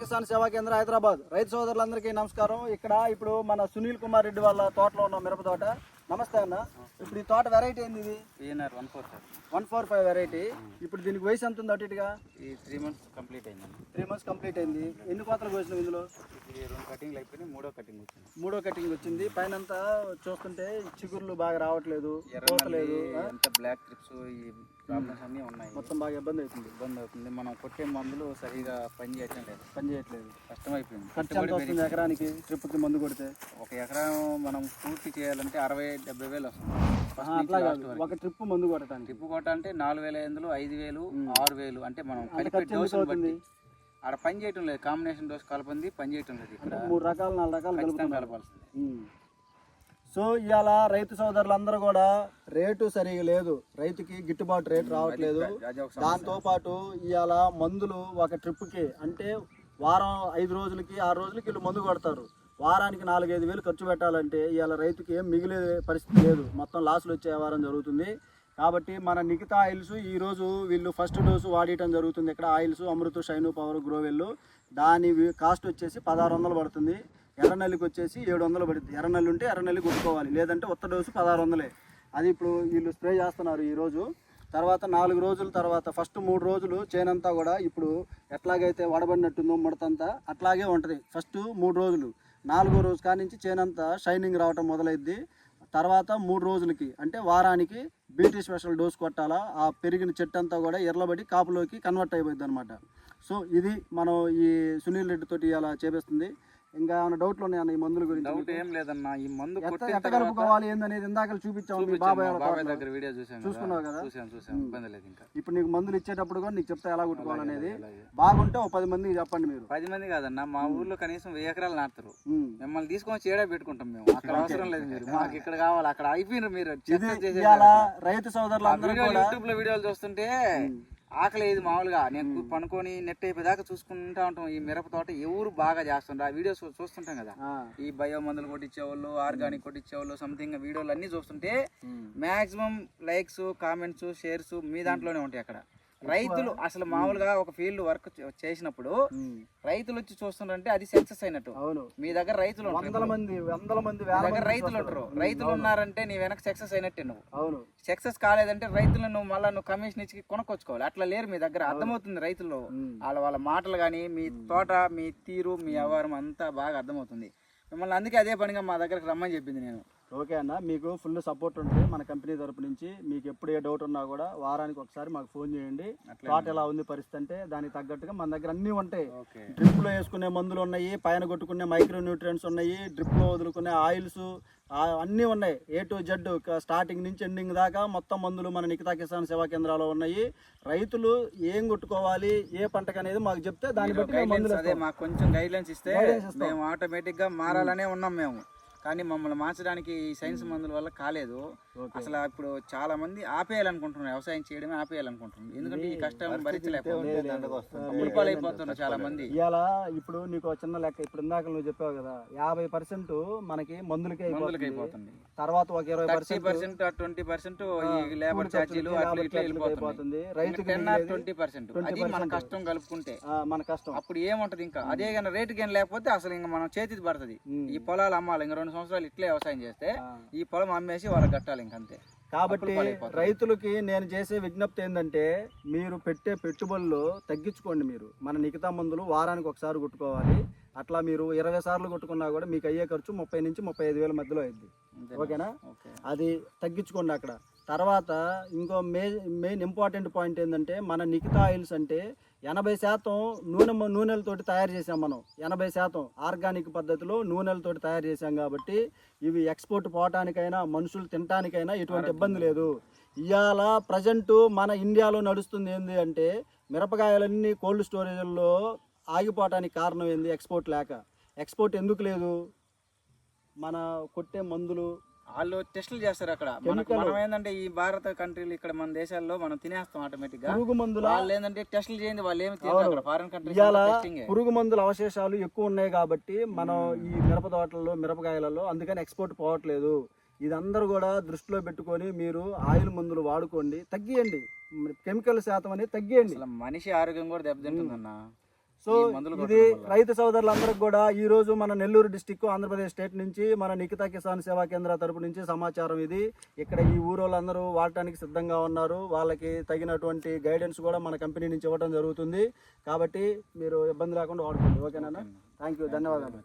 కిసాన్ సేవా కేంద్ర హైదరాబాద్. రైతు సోదరులందరికీ నమస్కారం. ఇక్కడ ఇప్పుడు మన సునీల్ కుమార్ రెడ్డి వాళ్ళ తోటలో ఉన్న మిరప తోట. నమస్తే అన్న. ఇప్పుడు ఈ తోట వెరైటీ ఏంది ఇది? One four sir one four five variety ఇప్పుడు దీనికి వయసు ఎంత ఉంది అటు ఇటుగా? ఈ త్రీ మంత్స్ కంప్లీట్ అయిందండి త్రీ మంత్స్ కంప్లీట్ అయింది. ఎన్ని కోతలు కోసినావు ఇందులో? ఇది రెండు కటింగ్లు అయిపోయి మూడో కటింగ్ వచ్చింది. మూడో కటింగ్ వచ్చింది. పైన చూస్తుంటే చిగుర్లు బాగా రావట్లేదు? అంత బ్లాక్ ట్రిప్స్ ఈ ప్రాబ్లమ్స్ అన్నీ ఉన్నాయి. మొత్తం బాగా ఇబ్బంది అవుతుంది ఇబ్బంది అవుతుంది. మనం కొట్టే మందులు సరిగా పని చేయటం లేదు పని చేయట్లేదు. కష్టం అయిపోయింది ఖర్చు ఎంత కట్టుబడి వస్తుంది ఎకరానికి? ట్రిప్కి మందు కొడితే? ఒక ఎకరం మనం పూర్తి చేయాలంటే అరవై డెబ్బై వేలు వస్తుంది. ఒక ట్రిప్ మందు కొట్టడానికి. ట్రిప్ కొట్ట అంటే నాలుగు వేల ఐదులు ఐదు వేలు ఆరు వేలు. అంటే మనం కలిపే అవుతుంది? బట్టి. ఆడ పని చేయటం లేదు. కాంబినేషన్ డోస్ కలపంది పని చేయటం లేదు ఇక్కడ. మూడు రకాలు నాలుగు రకాలు కలపాల్సిందే. సో ఇవాళ రైతు సోదరులందరూ కూడా రేటు సరిగా లేదు. రైతుకి గిట్టుబాటు రేటు రావట్లేదు. అది ఒక దాంతో పాటు ఇవాళ మందులు ఒక ట్రిప్కి అంటే వారం ఐదు రోజులకి ఆరు రోజులకి వీళ్ళు మందు కొడతారు. వారానికి నాలుగైదు వేలు ఖర్చు పెట్టాలంటే ఇవాళ రైతుకి ఏం మిగిలే పరిస్థితి లేదు. మొత్తం లాసులు వచ్చే వ్యవహారం జరుగుతుంది. కాబట్టి మన నిఖితా ఆయిల్స్ ఈరోజు వీళ్ళు ఫస్ట్ డోసు వాడటం జరుగుతుంది. ఇక్కడ ఆయిల్స్ అమృత షైను పవర్ గ్రోవెల్ దాని కాస్ట్ వచ్చేసి పదహారు వందలు పడుతుంది. ఎర్రనల్లికి వచ్చేసి ఏడు వందలు పడుతుంది ఎర్రనల్లి ఉంటే ఎర్రనల్లి కొట్టుకోవాలి. లేదంటే ఉత్త డోసు పదహారు వందలే అది ఇప్పుడు వీళ్ళు స్ప్రే చేస్తున్నారు ఈరోజు తర్వాత నాలుగు రోజుల తర్వాత ఫస్ట్ మూడు రోజులు చేనంతా కూడా ఇప్పుడు ఎట్లాగైతే వడబడినట్టుందో ముడతంతా అట్లాగే ఉంటుంది. ఫస్ట్ మూడు రోజులు. నాలుగో రోజు కానించి చేనంతా షైనింగ్ రావటం మొదలైద్ది. తర్వాత మూడు రోజులకి అంటే వారానికి బీటీ స్పెషల్ డోస్ కొట్టాలా ఆ పెరిగిన చెట్టు అంతా కూడా ఎర్లబడి కాపులోకి కన్వర్ట్ అయిపోయింది అనమాట సో ఇది మనం ఈ సునీల్ రెడ్డితోటి ఇలా అలా చేపిస్తుంది. ఇంకా ఏమైనా డౌట్లు ఉన్నాయన్న ఈ మందుల గురించి డౌట్ ఏం లేదన్నా ఈ మందు ఎట్ట కలుపుకోవాలి ఏందనేది ఇందాక చూపించాము. మీ బాబాయ్. దగ్గర వీడియో చూసాను కదా. చూసుకున్నావు కదా? చూసాను చూసాను ఇబ్బంది లేదు ఇంకా. ఇప్పుడు నీకు మందులు ఇచ్చేటప్పుడు కూడా నీకు చెప్తే ఎలా కొట్టుకోవాలనేది. బాగుంటే ఓ పది మందికి చెప్పండి మీరు. పది మంది కాదన్న మా ఊర్లో కనీసం వెయ్యి ఎకరాలు నాటుతారు. మిమ్మల్ని తీసుకొని చేయడా పెట్టుకుంటాం మేము. అక్కడ అవసరం లేదు మీరు. మాకు ఇక్కడ కావాలి అక్కడ అయిపోయినారు మీరు. రైతు వీడియోలు కూడా యూట్యూబ్లో వీడియోలు చూస్తుంటే ఆకలి ఇది మామూలుగా. నేను పనుకొని నెట్ అయిపోయేదాకా చూసుకుంటా ఉంటాం. ఈ మిరప తోట ఎవరు బాగా చేస్తుండ్రు? ఆ వీడియోస్ చూస్తుంటాం కదా. ఈ బయో మందులు కొట్టించే వాళ్ళు ఆర్గానిక్ కొట్టించే వాళ్ళు సంథింగ్ వీడియోలు అన్ని చూస్తుంటే. మాక్సిమం లైక్స్ కామెంట్స్ షేర్స్ మీ దాంట్లోనే ఉంటాయి అక్కడ. రైతులు అసలు మామూలుగా ఒక ఫీల్డ్ వర్క్ చేసినప్పుడు. రైతులు వచ్చి చూస్తుంటే అది సక్సెస్ అయినట్టు. అవును. మీ దగ్గర రైతులు వందల మంది వందల మంది దగ్గర రైతులు ఉంటారు. రైతులు ఉన్నారంటే నీ వెనక సక్సెస్ అయినట్టే నువ్వు. అవును. సక్సెస్ కాలేదంటే రైతులను నువ్వు మళ్ళీ నువ్వు కమిషన్ ఇచ్చి కొనుక్కొచ్చుకోవాలి. అట్లా లేరు మీ దగ్గర. అర్థమవుతుంది రైతులు. వాళ్ళ వాళ్ళ మాటలు కానీ మీ తోట మీ తీరు మీ వ్యవహారం అంతా బాగా అర్థమవుతుంది. మిమ్మల్ని అందుకే అదే పనిగా మా దగ్గరకు రమ్మని చెప్పింది నేను. ఓకే అన్న మీకు ఫుల్ సపోర్ట్ ఉంటుంది మన కంపెనీ తరపు నుంచి మీకు ఎప్పుడు ఏ డౌట్ ఉన్నా కూడా వారానికి ఒకసారి మాకు ఫోన్ చేయండి. తోట ఎలా ఉంది పరిస్థితి అంటే దానికి తగ్గట్టుగా మన దగ్గర అన్నీ ఉంటాయి. ఓకే. డ్రిప్లో వేసుకునే మందులు ఉన్నాయి పైన కొట్టుకునే మైక్రో న్యూట్రియంట్స్ ఉన్నాయి డ్రిప్లో వదులుకునే ఆయిల్స్ అన్నీ ఉన్నాయి. ఏ టు జెడ్ స్టార్టింగ్ నుంచి ఎండింగ్ దాకా మొత్తం మందులు మన నిఖితా కిసాన్ సేవా కేంద్రాల్లో ఉన్నాయి. రైతులు ఏం కొట్టుకోవాలి ఏ పంటకు అనేది మాకు చెప్తే దాన్ని బట్టి కొంచెం గైడ్లైన్స్ ఇస్తే. మేము ఆటోమేటిక్గా మారాలనే ఉన్నాం మేము. కానీ మమ్మల్ని మార్చడానికి ఈ సైన్స్ మందుల వల్ల కాలేదు. అసలు ఇప్పుడు చాలా మంది ఆపేయాలనుకుంటున్నారు. వ్యవసాయం చేయడమే ఆపేయాలనుకుంటున్నారు. ఎందుకంటే ఈ కష్టం భరించలేకపోతున్నారు ముడిపాలైపోతున్నారు చాలా మంది. ఇవాళ ఇప్పుడు నీకు చిన్న లెక్క ఇప్పుడు ఇందాక నువ్వు చెప్పావు కదా యాభై పర్సెంట్ మనకి మందులకే మందులకి అయిపోతుంది. తర్వాత ఒక ఇరవై పర్సెంట్ పర్సెంట్ ట్వంటీ పర్సెంట్ ఈ లేబర్ ఛార్జీలు అట్లా ఇట్లా వెళ్ళిపోతుంది ఆర్ ట్వంటీ పర్సెంట్. అది మన 20% కష్టం కలుపుకుంటే. ఆ, మన కష్టం. అప్పుడు ఏముంటది ఇంకా? అదే కానీ రేటు కానీ లేకపోతే అసలు ఇంకా మనం చేతికి పడుతుంది. ఈ పొలాలు అమ్మాలి ఇంకా రెండు సంవత్సరాలు ఇట్లే వ్యవసాయం చేస్తే. ఈ పొలం అమ్మేసి వాళ్ళకి కట్టాలి ఇంకంతే. కాబట్టి. రైతులకి నేను చేసే విజ్ఞప్తి ఏంటంటే మీరు పెట్టే పెట్టుబడులు తగ్గించుకోండి మీరు. మన నిఖితా మందులు వారానికి ఒకసారి కొట్టుకోవాలి. అట్లా మీరు ఇరవై సార్లు కొట్టుకున్నా కూడా మీకు అయ్యే ఖర్చు ముప్పై నుంచి ముప్పై ఐదు వేల మధ్యలో అయింది ఓకేనా? ఓకే. అది తగ్గించుకోండి అక్కడ. తర్వాత ఇంకో మే మెయిన్ ఇంపార్టెంట్ పాయింట్ ఏంటంటే మన నిఖితా ఆయిల్స్ అంటే ఎనభై శాతం నూనె నూనెలతోటి తయారు చేసాం మనం. ఎనభై శాతం ఆర్గానిక్ పద్ధతిలో నూనెలతోటి తయారు చేసాం కాబట్టి ఇవి ఎక్స్పోర్ట్ పోవటానికైనా మనుషులు తినటానికైనా ఎటువంటి ఇబ్బంది లేదు. ఇవాళ ప్రజెంట్ మన ఇండియాలో నడుస్తుంది ఏంది అంటే మిరపకాయలన్నీ కోల్డ్ స్టోరేజ్ల్లో ఆగిపోవటానికి కారణం ఏంది? ఎక్స్పోర్ట్ లేక. ఎక్స్పోర్ట్ ఎందుకు లేదు? మన కొట్టే మందులు వాళ్ళు టెస్టులు చేస్తారు అక్కడ. మనకు. మనం ఏంటంటే ఈ భారత కంట్రీలు ఇక్కడ మన దేశాల్లో మనం తినేస్తాం ఆటోమేటిక్గా. పురుగు మందుల వాళ్ళు ఏంటంటే టెస్టులు చేయండి వాళ్ళు ఏమి అవును. అక్కడ ఫారెన్ కంట్రీస్ టెస్టింగ్ పురుగు మందుల అవశేషాలు ఎక్కువ ఉన్నాయి కాబట్టి మనం ఈ మిరప తోటల్లో మిరపకాయలలో అందుకని ఎక్స్పోర్ట్ పోవట్లేదు. ఇది అందరూ కూడా దృష్టిలో పెట్టుకొని మీరు ఆయిల్ మందులు వాడుకోండి తగ్గియండి. కెమికల్ శాతం అనేది తగ్గియండి. మనిషి ఆరోగ్యం కూడా దెబ్బతింటుందన్న. సో ఇది రైతు సోదరులందరికి కూడా ఈ రోజు మన నెల్లూరు డిస్టిక్ ఆంధ్రప్రదేశ్ స్టేట్ నుంచి మన నిఖితా కిసాన్ సేవా కేంద్ర తరపు నుంచి సమాచారం ఇది. ఇక్కడ ఈ ఊరు వాళ్ళందరూ వాడటానికి సిద్ధంగా ఉన్నారు. వాళ్ళకి తగినటువంటి గైడెన్స్ కూడా మన కంపెనీ నుంచి ఇవ్వడం జరుగుతుంది. కాబట్టి మీరు ఇబ్బంది లేకుండా వాడుకోండి. ఓకేనా థ్యాంక్ యూ ధన్యవాదాలు.